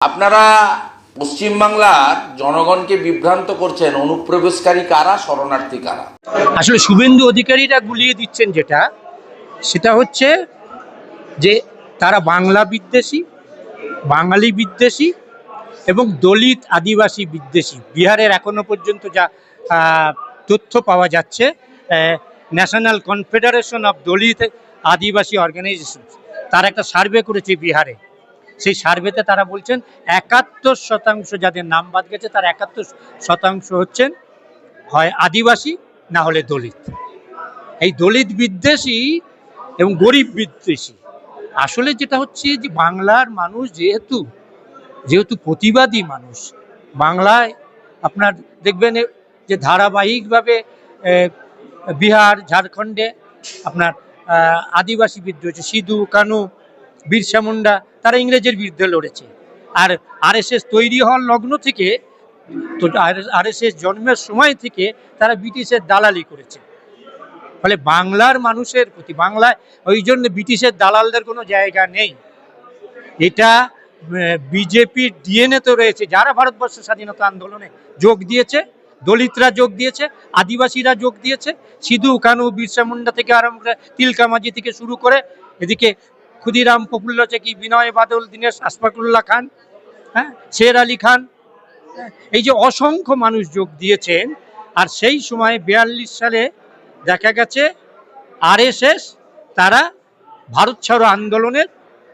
আপনারা পশ্চিমবাংলার জনগণকে বিভ্রান্ত করছেন, অনুপ্রবেশকারী কারা, শরণার্থী কারা? আসলে শুভেন্দু অধিকারীরা গুলিয়ে দিচ্ছেন যেটা, সেটা হচ্ছে যে তারা বাংলা বিদ্বেষী, বাঙালি বিদ্বেষী এবং দলিত আদিবাসী বিদ্বেষী। বিহারের এখনও পর্যন্ত যা তথ্য পাওয়া যাচ্ছে national confederation of Dalit Adivasi organisation তার একটা সার্ভে করেছে বিহারে। সেই সার্ভেতে তারা বলছেন একাত্তর শতাংশ যাদের নাম বাদ গেছে, তার একাত্তর শতাংশ হচ্ছেন হয় আদিবাসী, না হলে দলিত। এই দলিত বিদ্বেষী এবং গরিব বিদ্বেষী। আসলে যেটা হচ্ছে যে বাংলার মানুষ যেহেতু যেহেতু প্রতিবাদী মানুষ, বাংলায় আপনার দেখবেন যে ধারাবাহিকভাবে বিহার, ঝাড়খণ্ডে আপনার আদিবাসী বিদ্রোহ হচ্ছে সিধু, কানু, বিরসা মুন্ডা তারা ইংরেজের বিরুদ্ধে লড়েছে। আর আরএসএস তৈরি হওয়ার লগ্ন থেকে, তো আরএসএস জন্মের সময় থেকে তারা ব্রিটিশের দালালি করেছে। ফলে বাংলার মানুষের প্রতি, বাংলায় ওই জন্য ব্রিটিশের দালালদের কোনো জায়গা নেই। এটা বিজেপির ডিএনএ তো রয়েছে। যারা ভারতবর্ষ স্বাধীনতা আন্দোলনে যোগ দিয়েছে, দলিতরা যোগ দিয়েছে, আদিবাসীরা যোগ দিয়েছে, সিধু, কানু, বিরসা মুন্ডা থেকে আরম্ভ করে তিলকা মাঝি থেকে শুরু করে, এদিকে ক্ষুদিরাম প্রফুল্ল চেকি বিনয় বাদল দীনেশ আশফাকুল্লাহ খান হ্যাঁ শের আলী খান হ্যাঁ, এই যে অসংখ্য মানুষ যোগ দিয়েছেন আর সেই সময় বিয়াল্লিশ সালে দেখা গেছে আরএসএস তারা ভারত ছাড়ো আন্দোলনের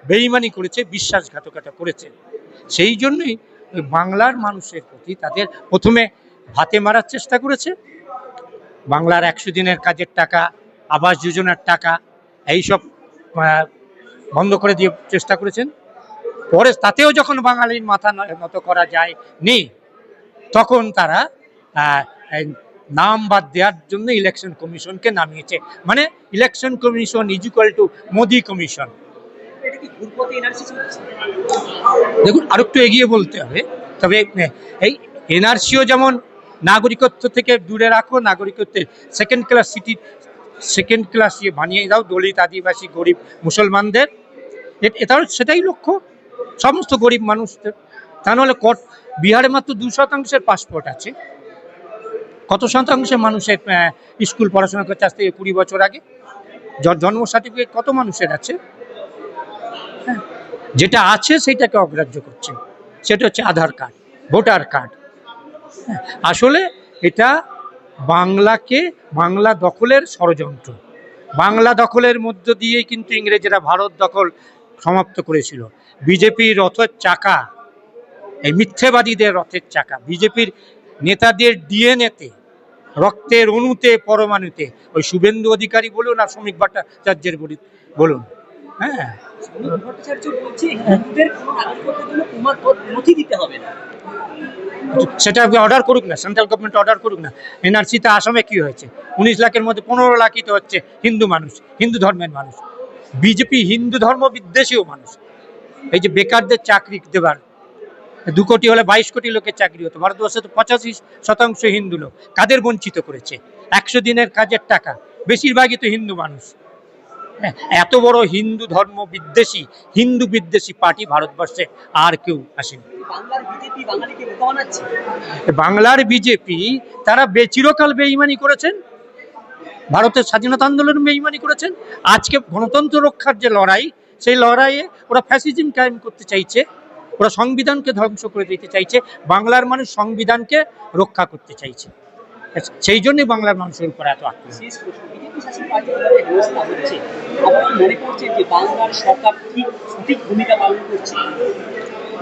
বেইমানি করেছে বিশ্বাসঘাতকতা করেছে। সেই জন্যই বাংলার মানুষের প্রতি তাদের প্রথমে ভাতে মারার চেষ্টা করেছে। বাংলার একশো দিনের কাজের টাকা আবাস যোজনার টাকা এইসব বন্ধ করে দিয়ে চেষ্টা করেছেন। পরে তাতেও যখন বাঙালির মাথা নত করা যায় নি তখন তারা নাম বাদ দেওয়ার জন্য ইলেকশন কমিশনকে নামিয়েছে। মানে election commission is equal to Modi commission দেখুন আরও একটু এগিয়ে বলতে হবে। তবে, এই এনআরসিও যেমন নাগরিকত্ব থেকে দূরে রাখো নাগরিকত্বের second class city second class বানিয়ে দাও, দলিত, আদিবাসী, গরিব, মুসলমানদের। এ- এটাও সেটাই লক্ষ্য। সমস্ত গরিব মানুষদের। তা নাহলে কট বিহারে মাত্র দু শতাংশের পাসপোর্ট আছে। কত শতাংশের মানুষের স্কুল পড়াশোনা করছে আজ থেকে কুড়ি বছর আগে? জন্ম সার্টিফিকেট কত মানুষের আছে? হ্যাঁ, যেটা আছে সেটাকে অগ্রাহ্য করছে। সেটা হচ্ছে আধার কার্ড ভোটার কার্ড। হ্যাঁ, আসলে এটা বাংলাকে বাংলা দখলের ষড়যন্ত্র। বাংলা দখলের মধ্য দিয়েই কিন্তু ইংরেজরা ভারত দখল সমাপ্ত করেছিল। বিজেপির রথের চাকা এই মিথ্যেবাদীদের রথের চাকা বিজেপির নেতাদের ডিএনএতে রক্তের অণুতে পরমাণুতে। ওই শুভেন্দু অধিকারী বলুন আর শ্রমিক ভট্টাচার্যের বলি- বলুন। হ্যাঁ। সেটা অর্ডার করুক না সেন্ট্রাল গভর্নমেন্ট অর্ডার করুক না। এনআরসিতে আসামে কি হয়েছে? উনিশ লাখের মধ্যে পনেরো লাখই তো হচ্ছে হিন্দু মানুষ হিন্দু ধর্মের মানুষ। বিজেপি হিন্দু ধর্ম বিদ্বেষীও মানুষ। এই যে বেকারদের চাকরি দেবার দু কোটি হলে বাইশ কোটি লোকের চাকরি হতো ভারতবর্ষে তো পঁচাশি শতাংশ হিন্দু লোক। কাদের বঞ্চিত করেছে? একশো দিনের কাজের টাকা বেশিরভাগই তো হিন্দু মানুষ। হ্যাঁ, এত বড় হিন্দু ধর্ম বিদ্বেষী হিন্দু বিদ্বেষী পার্টি ভারতবর্ষে আর কেউ আসেনি। বাংলার বিজেপি তারা চিরকাল বেইমানি করেছেন। ভারতের স্বাধীনতা আন্দোলন বেইমানি করেছেন। আজকে গণতন্ত্র রক্ষার যে লড়াই সেই লড়াইয়ে ওরা ফ্যাসিজম কায়েম করতে চাইছে। ওরা সংবিধানকে ধ্বংস করে দিতে চাইছে। বাংলার মানুষ সংবিধানকে রক্ষা করতে চাইছে। সেই জন্যই বাংলার মানুষের উপর এত আক্রমণ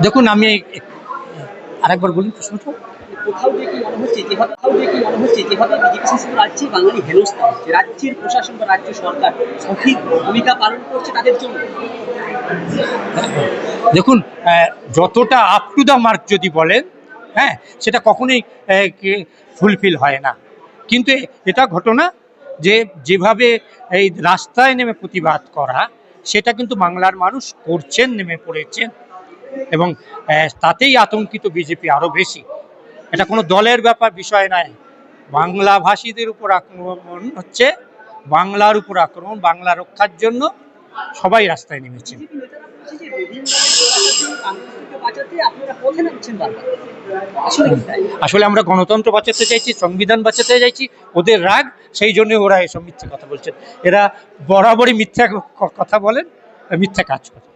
দেখুন আমি আরেকবার বলুন প্রশ্নটা। রাজ্যের রাজ্য সরকার সঠিক ভূমিকা পালন করছে দেখুন যতটা আপ টু দ্য মার্ক যদি বলেন হ্যাঁ সেটা কখনোই ফুলফিল হয় না। কিন্তু এটা ঘটনা যে যেভাবে এই রাস্তায় নেমে প্রতিবাদ করা, সেটা কিন্তু বাংলার মানুষ করছেন, নেমে পড়েছেন এবং তাতেই আতঙ্কিত বিজেপি আরও বেশি। এটা কোনো দলের ব্যাপার, বিষয় নয়। বাংলা ভাষীদের উপর আক্রমণ হচ্ছে, বাংলার উপর আক্রমণ, বাংলা রক্ষার জন্য সবাই রাস্তায় বারবার আসলে আমরা গণতন্ত্র বাঁচাতে চাইছি, সংবিধান বাঁচাতে চাইছি, ওদের রাগ, সেই জন্য ওরা এসব মিথ্যে কথা বলছেন। এরা বরাবরই মিথ্যা কথা বলেন, মিথ্যা কাজ করেন